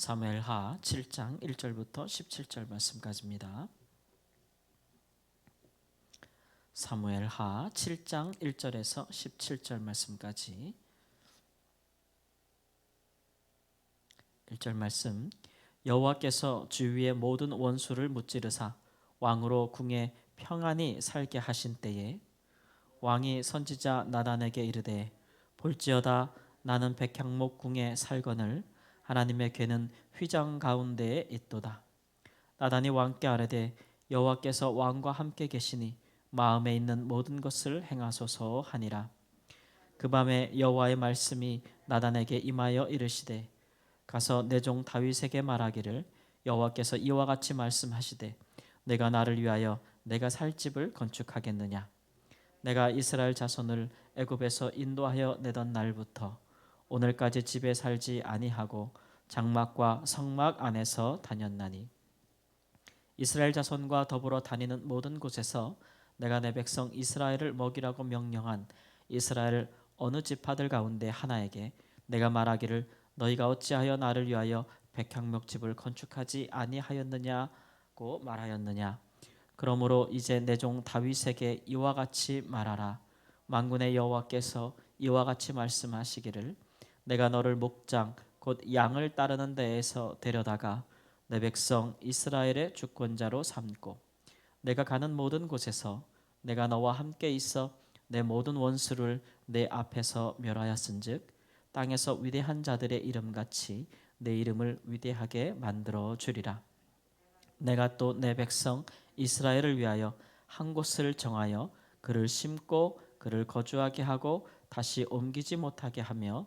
사무엘하 7장 1절부터 17절 말씀까지입니다. 사무엘하 7장 1절에서 17절 말씀까지 1절 말씀 여호와께서 주위의 모든 원수를 무찌르사 왕으로 궁에 평안히 살게 하신 때에 왕이 선지자 나단에게 이르되 볼지어다 나는 백향목 궁에 살거늘 하나님의 괴는 휘장 가운데에 있도다. 나단이 왕께 아뢰되 여호와께서 왕과 함께 계시니 마음에 있는 모든 것을 행하소서 하니라. 그 밤에 여호와의 말씀이 나단에게 임하여 이르시되 가서 내 종 다윗에게 말하기를 여호와께서 이와 같이 말씀하시되 내가 나를 위하여 내가 살 집을 건축하겠느냐? 내가 이스라엘 자손을 애굽에서 인도하여 내던 날부터 오늘까지 집에 살지 아니하고 장막과 성막 안에서 다녔나니. 이스라엘 자손과 더불어 다니는 모든 곳에서 내가 내 백성 이스라엘을 먹이라고 명령한 이스라엘 어느 지파들 가운데 하나에게 내가 말하기를 너희가 어찌하여 나를 위하여 백향목 집을 건축하지 아니하였느냐고 말하였느냐. 그러므로 이제 내 종 다윗에게 이와 같이 말하라. 만군의 여호와께서 이와 같이 말씀하시기를 내가 너를 목장 곧 양을 따르는 데에서 데려다가 내 백성 이스라엘의 주권자로 삼고 내가 가는 모든 곳에서 내가 너와 함께 있어 내 모든 원수를 내 앞에서 멸하였은즉 땅에서 위대한 자들의 이름 같이 내 이름을 위대하게 만들어 주리라. 내가 또 내 백성 이스라엘을 위하여 한 곳을 정하여 그를 심고 그를 거주하게 하고 다시 옮기지 못하게 하며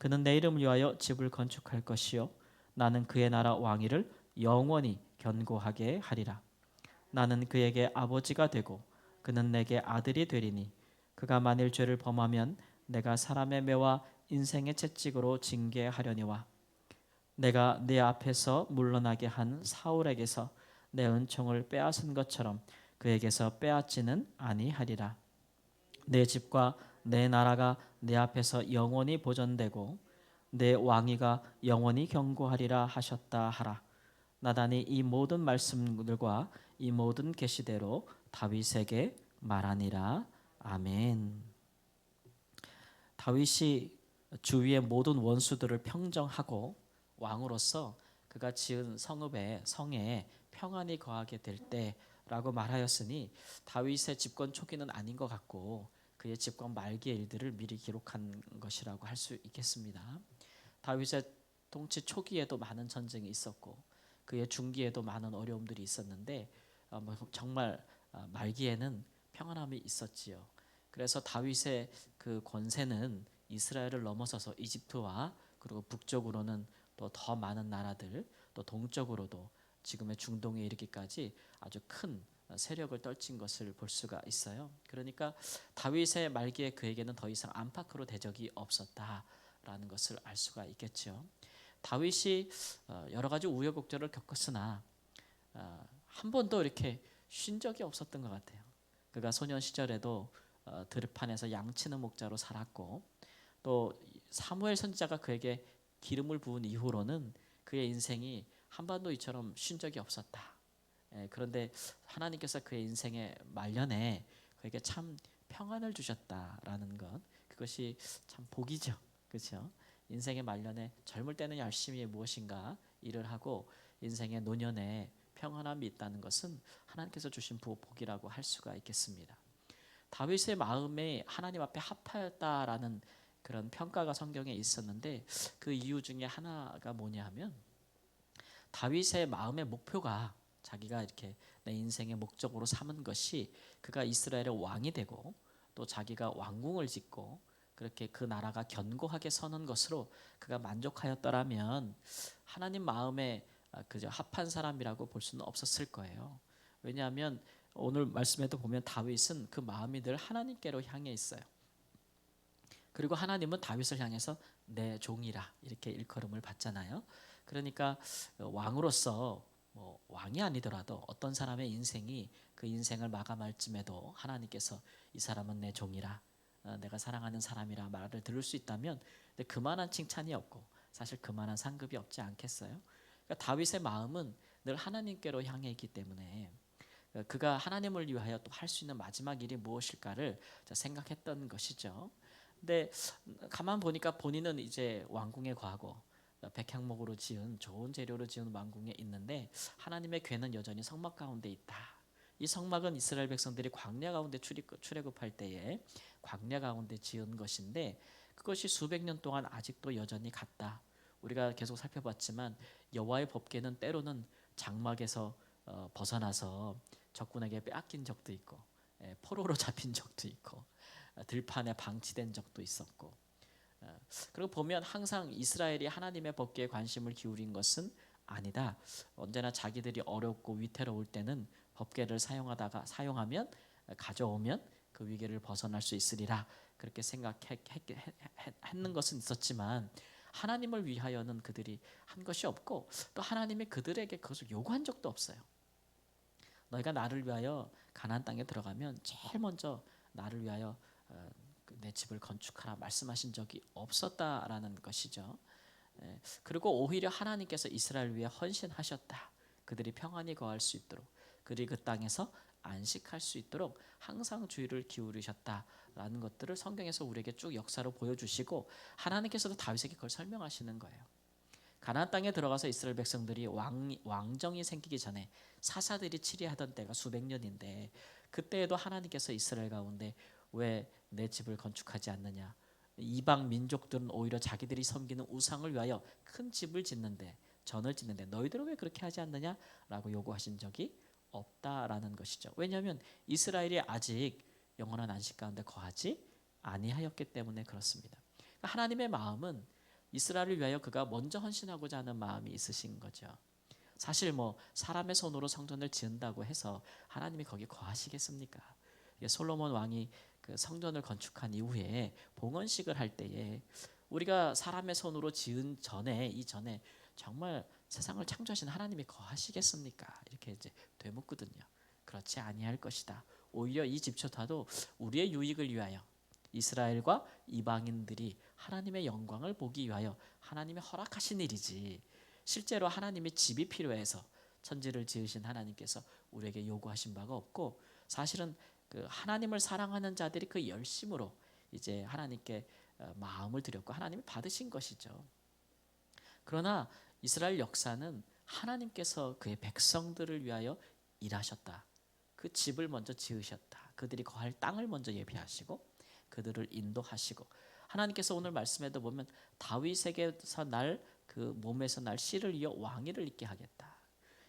그는 내 이름을 위하여 집을 건축할 것이요. 나는 그의 나라 왕위를 영원히 견고하게 하리라. 나는 그에게 아버지가 되고 그는 내게 아들이 되리니 그가 만일 죄를 범하면 내가 사람의 매와 인생의 채찍으로 징계하려니와 내가 내 앞에서 물러나게 한 사울에게서 내 은총을 빼앗은 것처럼 그에게서 빼앗지는 아니하리라. 내 집과 내 나라가 내 앞에서 영원히 보존되고 내 왕위가 영원히 경고하리라 하셨다 하라. 나단이 이 모든 말씀들과 이 모든 계시대로 다윗에게 말하니라. 아멘. 다윗이 주위의 모든 원수들을 평정하고 왕으로서 그가 지은 성읍에 성에 평안이 거하게 될 때라고 말하였으니 다윗의 집권 초기는 아닌 것 같고 그의 집권 말기의 일들을 미리 기록한 것이라고 할 수 있겠습니다. 다윗의 통치 초기에도 많은 전쟁이 있었고 그의 중기에도 많은 어려움들이 있었는데 어, 뭐 정말 어, 말기에는 평안함이 있었지요. 그래서 다윗의 그 권세는 이스라엘을 넘어서서 이집트와 그리고 북쪽으로는 또 더 많은 나라들 또 동쪽으로도 지금의 중동에 이르기까지 아주 큰 세력을 떨친 것을 볼 수가 있어요. 그러니까 다윗의 말기에 그에게는 더 이상 안팎으로 대적이 없었다라는 것을 알 수가 있겠죠. 다윗이 어, 여러 가지 우여곡절을 겪었으나 어, 한 번도 이렇게 쉰 적이 없었던 것 같아요. 그가 소년 시절에도 어, 들판에서 양치는 목자로 살았고 또 사무엘 선지자가 그에게 기름을 부은 이후로는 그의 인생이 한 번도 이처럼 쉰 적이 없었다. 예, 그런데 하나님께서 그의 인생의 말년에 그에게 참 평안을 주셨다라는 것 그것이 참 복이죠. 그렇죠? 인생의 말년에 젊을 때는 열심히 무엇인가 일을 하고 인생의 노년에 평안함이 있다는 것은 하나님께서 주신 복이라고 할 수가 있겠습니다. 다윗의 마음에 하나님 앞에 합하였다라는 그런 평가가 성경에 있었는데 그 이유 중에 하나가 뭐냐 하면 다윗의 마음의 목표가 자기가 이렇게 내 인생의 목적으로 삼은 것이 그가 이스라엘의 왕이 되고 또 자기가 왕궁을 짓고 그렇게 그 나라가 견고하게 서는 것으로 그가 만족하였더라면 하나님 마음에 아, 그저 합한 사람이라고 볼 수는 없었을 거예요. 왜냐하면 오늘 말씀에도 보면 다윗은 그 마음이 늘 하나님께로 향해 있어요. 그리고 하나님은 다윗을 향해서 내 종이라 이렇게 일컬음을 받잖아요. 그러니까 왕으로서 뭐 왕이 아니더라도 어떤 사람의 인생이 그 인생을 마감할 쯤에도 하나님께서 이 사람은 내 종이라 어, 내가 사랑하는 사람이라 말을 들을 수 있다면 그만한 칭찬이 없고 사실 그만한 상급이 없지 않겠어요? 그러니까 다윗의 마음은 늘 하나님께로 향해 있기 때문에 어, 그가 하나님을 위하여 또 할 수 있는 마지막 일이 무엇일까를 생각했던 것이죠. 근데 가만 보니까 본인은 이제 왕궁에 거하고 백향목으로 지은 좋은 재료로 지은 왕궁에 있는데 하나님의 괴는 여전히 성막 가운데 있다. 이 성막은 이스라엘 백성들이 광야 가운데 출애굽할 때에 광야 가운데 지은 것인데 그것이 수백 년 동안 아직도 여전히 같다. 우리가 계속 살펴봤지만 여호와의 법궤는 때로는 장막에서 어, 벗어나서 적군에게 빼앗긴 적도 있고 예, 포로로 잡힌 적도 있고 어, 들판에 방치된 적도 있었고 어, 그리고 보면 항상 이스라엘이 하나님의 법궤에 관심을 기울인 것은 아니다. 언제나 자기들이 어렵고 위태로울 때는 법궤를 사용하다가 사용하면 어, 가져오면 그 위기를 벗어날 수 있으리라 그렇게 생각했는 것은 있었지만 하나님을 위하여는 그들이 한 것이 없고 또 하나님이 그들에게 그것을 요구한 적도 없어요. 너희가 나를 위하여 가나안 땅에 들어가면 제일 먼저 나를 위하여 어, 그 내 집을 건축하라 말씀하신 적이 없었다라는 것이죠. 예, 그리고 오히려 하나님께서 이스라엘 위해 헌신하셨다. 그들이 평안히 거할 수 있도록 그들이 그 땅에서 안식할 수 있도록 항상 주의를 기울이셨다라는 것들을 성경에서 우리에게 쭉 역사로 보여주시고 하나님께서도 다윗에게 그걸 설명하시는 거예요. 가나안 땅에 들어가서 이스라엘 백성들이 왕 왕정이 생기기 전에 사사들이 치리하던 때가 수백 년인데 그때에도 하나님께서 이스라엘 가운데 왜 내 집을 건축하지 않느냐? 이방 민족들은 오히려 자기들이 섬기는 우상을 위하여 큰 집을 짓는데 전을 짓는데 너희들은 왜 그렇게 하지 않느냐라고 요구하신 적이 없다라는 것이죠. 왜냐하면 이스라엘이 아직 영원한 안식 가운데 거하지 아니하였기 때문에 그렇습니다. 그러니까 하나님의 마음은 이스라엘을 위하여 그가 먼저 헌신하고자 하는 마음이 있으신 거죠. 사실 뭐 사람의 손으로 성전을 지은다고 해서 하나님이 거기 거하시겠습니까? 솔로몬 왕이 그 성전을 건축한 이후에 봉헌식을 할 때에 우리가 사람의 손으로 지은 전에 이 전에 정말 세상을 창조하신 하나님이 거하시겠습니까? 이렇게 이제 되묻거든요. 그렇지 아니할 것이다. 오히려 이 집초타도 우리의 유익을 위하여 이스라엘과 이방인들이 하나님의 영광을 보기 위하여 하나님의 허락하신 일이지. 실제로 하나님의 집이 필요해서 천지를 지으신 하나님께서 우리에게 요구하신 바가 없고 사실은 그 하나님을 사랑하는 자들이 그 열심으로 이제 하나님께 어, 마음을 드렸고 하나님이 받으신 것이죠. 그러나 이스라엘 역사는 하나님께서 그의 백성들을 위하여 일하셨다. 그 집을 먼저 지으셨다. 그들이 거할 땅을 먼저 예비하시고 그들을 인도하시고 하나님께서 오늘 말씀에도 보면 다윗에게서 날 그 몸에서 날 씨를 이어 왕위를 있게 하겠다.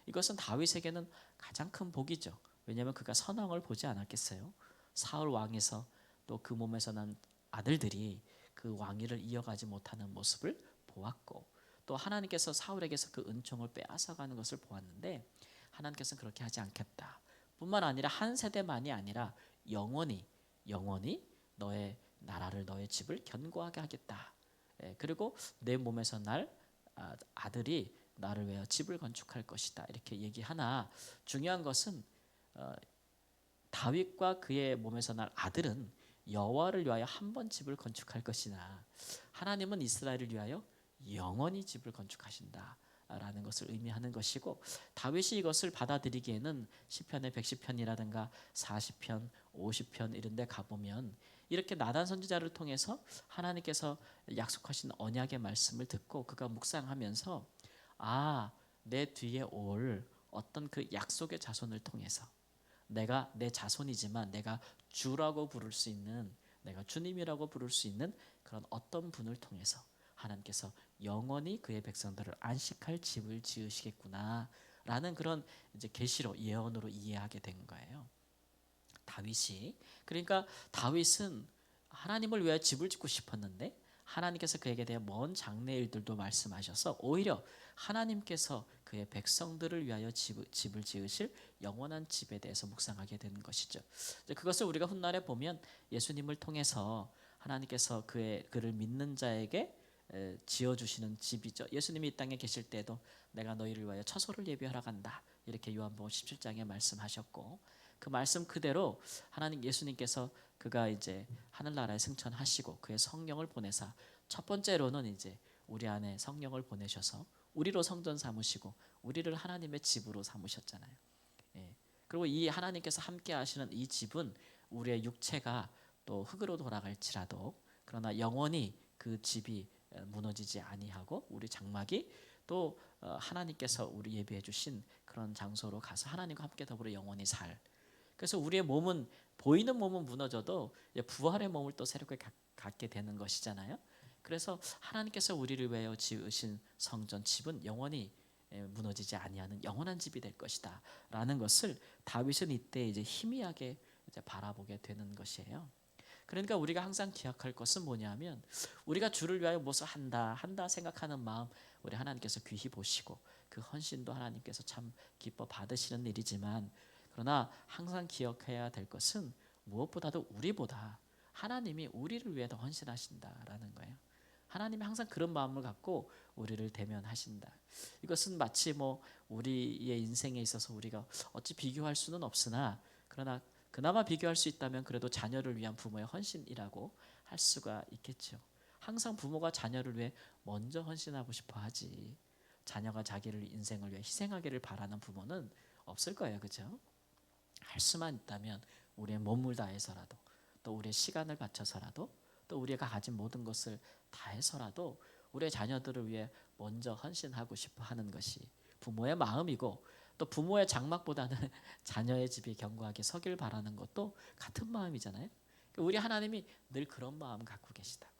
이것은 다윗에게는 가장 큰 복이죠. 왜냐하면 그가 선왕을 보지 않았겠어요. 사울 왕에서 또 그 몸에서 난 아들들이 그 왕위를 이어가지 못하는 모습을 보았고 또 하나님께서 사울에게서 그 은총을 빼앗아가는 것을 보았는데 하나님께서는 그렇게 하지 않겠다. 뿐만 아니라 한 세대만이 아니라 영원히 영원히 너의 나라를 너의 집을 견고하게 하겠다. 예, 그리고 내 몸에서 날 아, 아들이 나를 위하여 집을 건축할 것이다. 이렇게 얘기하나 중요한 것은 어, 다윗과 그의 몸에서 날 아들은 여호와를 위하여 한 번 집을 건축할 것이나 하나님은 이스라엘을 위하여 영원히 집을 건축하신다. 라는 것을 의미하는 것이고 다윗이 이것을 받아들이기에는 시편의 110편이라든가 40편, 50편 이런 데 가보면 이렇게 나단 선지자를 통해서 하나님께서 약속하신 언약의 말씀을 듣고 그가 묵상하면서 아, 내 뒤에 올 어떤 그 약속의 자손을 통해서 내가 내 자손이지만 내가 주라고 부를 수 있는 내가 주님이라고 부를 수 있는 그런 어떤 분을 통해서 하나님께서 영원히 그의 백성들을 안식할 집을 지으시겠구나라는 그런 이제 계시로 예언으로 이해하게 된 거예요. 다윗이 그러니까 다윗은 하나님을 위하여 집을 짓고 싶었는데 하나님께서 그에게 대해 먼 장래 일들도 말씀하셔서 오히려 하나님께서 그의 백성들을 위하여 집, 집을 지으실 영원한 집에 대해서 묵상하게 되는 것이죠. 그것을 우리가 훗날에 보면 예수님을 통해서 하나님께서 그의 그를 믿는 자에게 에, 지어 주시는 집이죠. 예수님이 이 땅에 계실 때도 내가 너희를 위하여 처소를 예비하러 간다. 이렇게 요한복음 17장에 말씀하셨고 그 말씀 그대로 하나님 예수님께서 그가 이제 하늘나라에 승천하시고 그의 성령을 보내사 첫 번째로는 이제 우리 안에 성령을 보내셔서 우리로 성전 삼으시고 우리를 하나님의 집으로 삼으셨잖아요. 예. 그리고 이 하나님께서 함께 하시는 이 집은 우리의 육체가 또 흙으로 돌아갈지라도 그러나 영원히 그 집이 무너지지 아니하고 우리 장막이 또 어, 하나님께서 우리 예비해 주신 그런 장소로 가서 하나님과 함께 더불어 영원히 살. 그래서 우리의 몸은 보이는 몸은 무너져도 부활의 몸을 또 새롭게 갖게 되는 것이잖아요. 그래서 하나님께서 우리를 위하여 지으신 성전 집은 영원히 무너지지 아니하는 영원한 집이 될 것이다라는 것을 다윗은 이때 이제 희미하게 이제 바라보게 되는 것이에요. 그러니까 우리가 항상 기억할 것은 뭐냐면 우리가 주를 위하여 무엇을 한다 한다 생각하는 마음 우리 하나님께서 귀히 보시고 그 헌신도 하나님께서 참 기뻐 받으시는 일이지만 그러나 항상 기억해야 될 것은 무엇보다도 우리보다 하나님이 우리를 위해 더 헌신하신다라는 거예요. 하나님이 항상 그런 마음을 갖고 우리를 대면하신다. 이것은 마치 뭐 우리의 인생에 있어서 우리가 어찌 비교할 수는 없으나 그러나 그나마 비교할 수 있다면 그래도 자녀를 위한 부모의 헌신이라고 할 수가 있겠죠. 항상 부모가 자녀를 위해 먼저 헌신하고 싶어 하지. 자녀가 자기를 인생을 위해 희생하기를 바라는 부모는 없을 거예요. 그죠? 할 수만 있다면 우리의 몸을 다해서라도 또 우리의 시간을 바쳐서라도 또 우리가 가진 모든 것을 다 해서라도 우리의 자녀들을 위해 먼저 헌신하고 싶어 하는 것이 부모의 마음이고 또 부모의 장막보다는 자녀의 집이 견고하게 서길 바라는 것도 같은 마음이잖아요. 그러니까 우리 하나님이 늘 그런 마음 갖고 계시다고.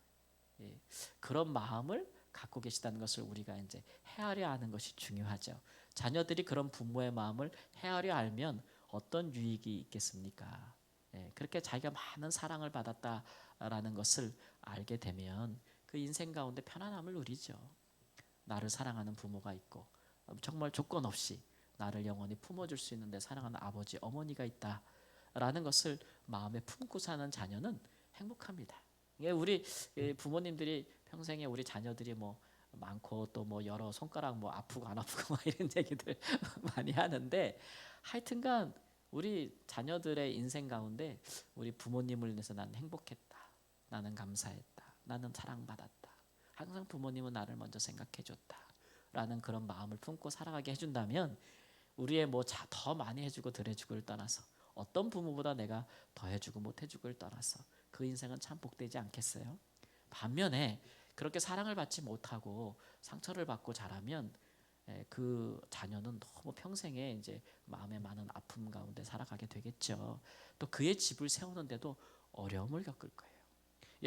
예, 그런 마음을 갖고 계시다는 것을 우리가 이제 헤아려 아는 것이 중요하죠. 자녀들이 그런 부모의 마음을 헤아려 알면 어떤 유익이 있겠습니까? 예, 그렇게 자기가 많은 사랑을 받았다라는 것을 알게 되면 그 인생 가운데 편안함을 누리죠. 나를 사랑하는 부모가 있고 정말 조건 없이 나를 영원히 품어줄 수 있는데 사랑하는 아버지, 어머니가 있다라는 것을 마음에 품고 사는 자녀는 행복합니다. 우리 부모님들이 평생에 우리 자녀들이 뭐 많고 또 뭐 여러 손가락 뭐 아프고 안 아프고 막 이런 얘기들 많이 하는데 하여튼간 우리 자녀들의 인생 가운데 우리 부모님을 인해서 나는 행복했다. 나는 감사했다. 나는 사랑받았다. 항상 부모님은 나를 먼저 생각해 줬다. 라는 그런 마음을 품고 살아가게 해 준다면 우리의 뭐 더 많이 해 주고 덜 해 주고를 떠나서 어떤 부모보다 내가 더 해 주고 못 해 주고를 떠나서 그 인생은 참 복되지 않겠어요? 반면에 그렇게 사랑을 받지 못하고 상처를 받고 자라면 그 자녀는 너무 평생에 이제 마음에 많은 아픔 가운데 살아가게 되겠죠. 또 그의 집을 세우는데도 어려움을 겪을 거예요.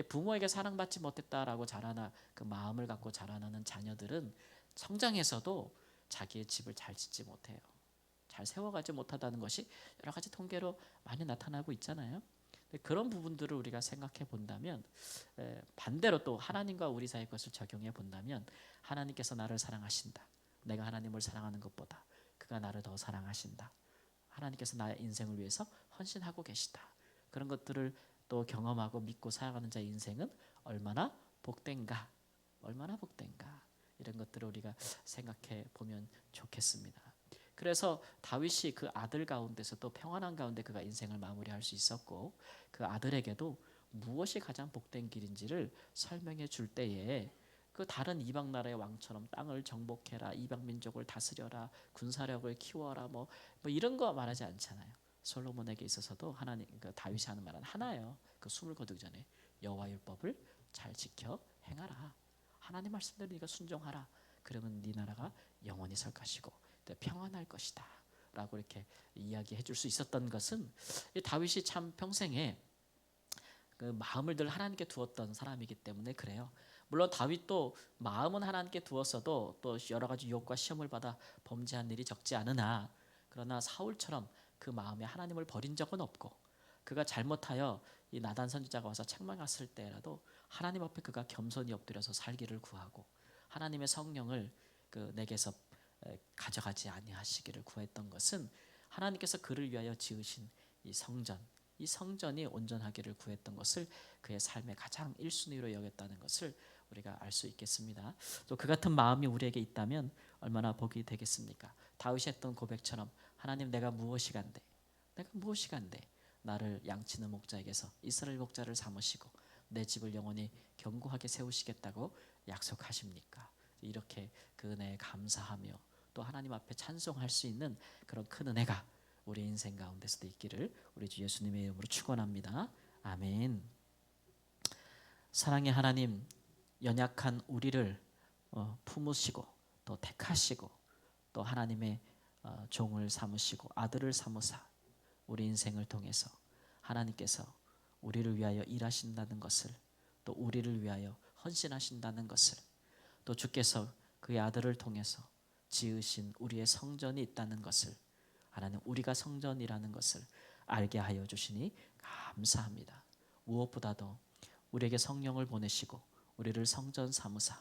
부모에게 사랑받지 못했다라고 자라나 그 마음을 갖고 자라나는 자녀들은 성장해서도 자기의 집을 잘 짓지 못해요. 잘 세워가지 못하다는 것이 여러 가지 통계로 많이 나타나고 있잖아요. 그런 부분들을 우리가 생각해 본다면 반대로 또 하나님과 우리 사이의 것을 적용해 본다면 하나님께서 나를 사랑하신다. 내가 하나님을 사랑하는 것보다 그가 나를 더 사랑하신다. 하나님께서 나의 인생을 위해서 헌신하고 계시다. 그런 것들을 또 경험하고 믿고 살아가는 자의 인생은 얼마나 복된가, 얼마나 복된가 이런 것들을 우리가 생각해 보면 좋겠습니다. 그래서 다윗이 그 아들 가운데서 또 평안한 가운데 그가 인생을 마무리할 수 있었고 그 아들에게도 무엇이 가장 복된 길인지를 설명해 줄 때에 그 다른 이방 나라의 왕처럼 땅을 정복해라 이방 민족을 다스려라 군사력을 키워라 뭐, 뭐 이런 거 말하지 않잖아요. 솔로몬에게 있어서도 하나님 그 다윗이 하는 말은 하나예요. 그 숨을 거두기 전에 여호와 율법을 잘 지켜 행하라. 하나님 말씀대로 네가 순종하라. 그러면 네 나라가 영원히 설 것이고 평안할 것이다. 라고 이렇게 이야기해 줄 수 있었던 것은 다윗이 참 평생에 그 마음을 늘 하나님께 두었던 사람이기 때문에 그래요. 물론 다윗도 마음은 하나님께 두었어도 또 여러 가지 유혹과 시험을 받아 범죄한 일이 적지 않으나 그러나 사울처럼 그 마음에 하나님을 버린 적은 없고 그가 잘못하여 이 나단 선지자가 와서 책망했을 때라도 하나님 앞에 그가 겸손히 엎드려서 살기를 구하고 하나님의 성령을 그 내게서 에, 가져가지 아니하시기를 구했던 것은 하나님께서 그를 위하여 지으신 이 성전, 이 성전이 온전하기를 구했던 것을 그의 삶의 가장 1순위로 여겼다는 것을 우리가 알 수 있겠습니다. 또 그 같은 마음이 우리에게 있다면 얼마나 복이 되겠습니까? 다윗이 했던 고백처럼 하나님 내가 무엇이 간데 내가 무엇이 간데 나를 양치는 목자에게서 이스라엘 목자를 삼으시고 내 집을 영원히 견고하게 세우시겠다고 약속하십니까? 이렇게 그 은혜에 감사하며 또 하나님 앞에 찬송할 수 있는 그런 큰 은혜가 우리 인생 가운데서도 있기를 우리 주 예수님의 이름으로 축원합니다. 아멘. 사랑의 하나님 연약한 우리를 어, 품으시고 또 택하시고 또 하나님의 어, 종을 삼으시고 아들을 삼으사 우리 인생을 통해서 하나님께서 우리를 위하여 일하신다는 것을 또 우리를 위하여 헌신하신다는 것을 또 주께서 그의 아들을 통해서 지으신 우리의 성전이 있다는 것을 하나님 우리가 성전이라는 것을 알게 하여 주시니 감사합니다. 무엇보다도 우리에게 성령을 보내시고 우리를 성전 삼으사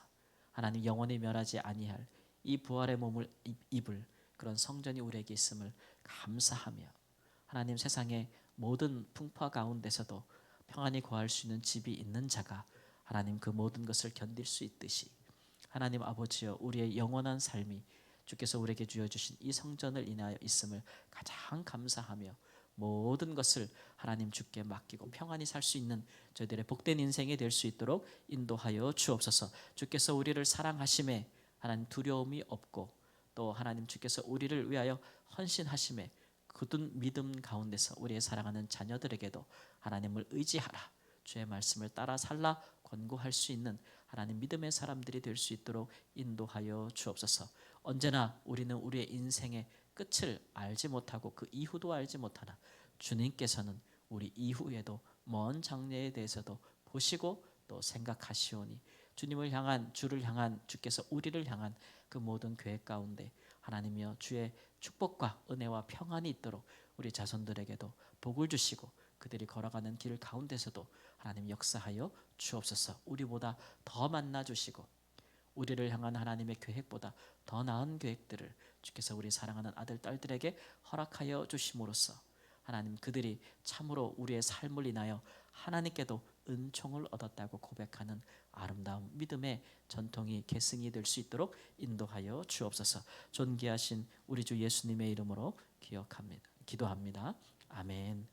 하나님 영원히 멸하지 아니할 이 부활의 몸을 입- 입을 그런 성전이 우리에게 있음을 감사하며 하나님 세상의 모든 풍파 가운데서도 평안히 거할 수 있는 집이 있는 자가 하나님 그 모든 것을 견딜 수 있듯이 하나님 아버지여 우리의 영원한 삶이 주께서 우리에게 주어 주신 이 성전을 인하여 있음을 가장 감사하며 모든 것을 하나님 주께 맡기고 평안히 살 수 있는 저희들의 복된 인생이 될 수 있도록 인도하여 주옵소서. 주께서 우리를 사랑하심에 하나님 두려움이 없고 또 하나님 주께서 우리를 위하여 헌신하심에 굳은 믿음 가운데서 우리의 사랑하는 자녀들에게도 하나님을 의지하라. 주의 말씀을 따라 살라 권고할 수 있는 하나님 믿음의 사람들이 될 수 있도록 인도하여 주옵소서. 언제나 우리는 우리의 인생의 끝을 알지 못하고 그 이후도 알지 못하나 주님께서는 우리 이후에도 먼 장래에 대해서도 보시고 또 생각하시오니 주님을 향한 주를 향한 주께서 우리를 향한 그 모든 계획 가운데 하나님이여 주의 축복과 은혜와 평안이 있도록 우리 자손들에게도 복을 주시고 그들이 걸어가는 길 가운데서도 하나님 역사하여 주옵소서. 우리보다 더 만나 주시고 우리를 향한 하나님의 계획보다 더 나은 계획들을 주께서 우리 사랑하는 아들 딸들에게 허락하여 주심으로써 하나님 그들이 참으로 우리의 삶을 인하여 하나님께도 은총을 얻었다고 고백하는 아름다운 믿음의 전통이 계승이 될 수 있도록 인도하여 주옵소서. 존귀하신 우리 주 예수님의 이름으로 기억합니다. 기도합니다. 아멘.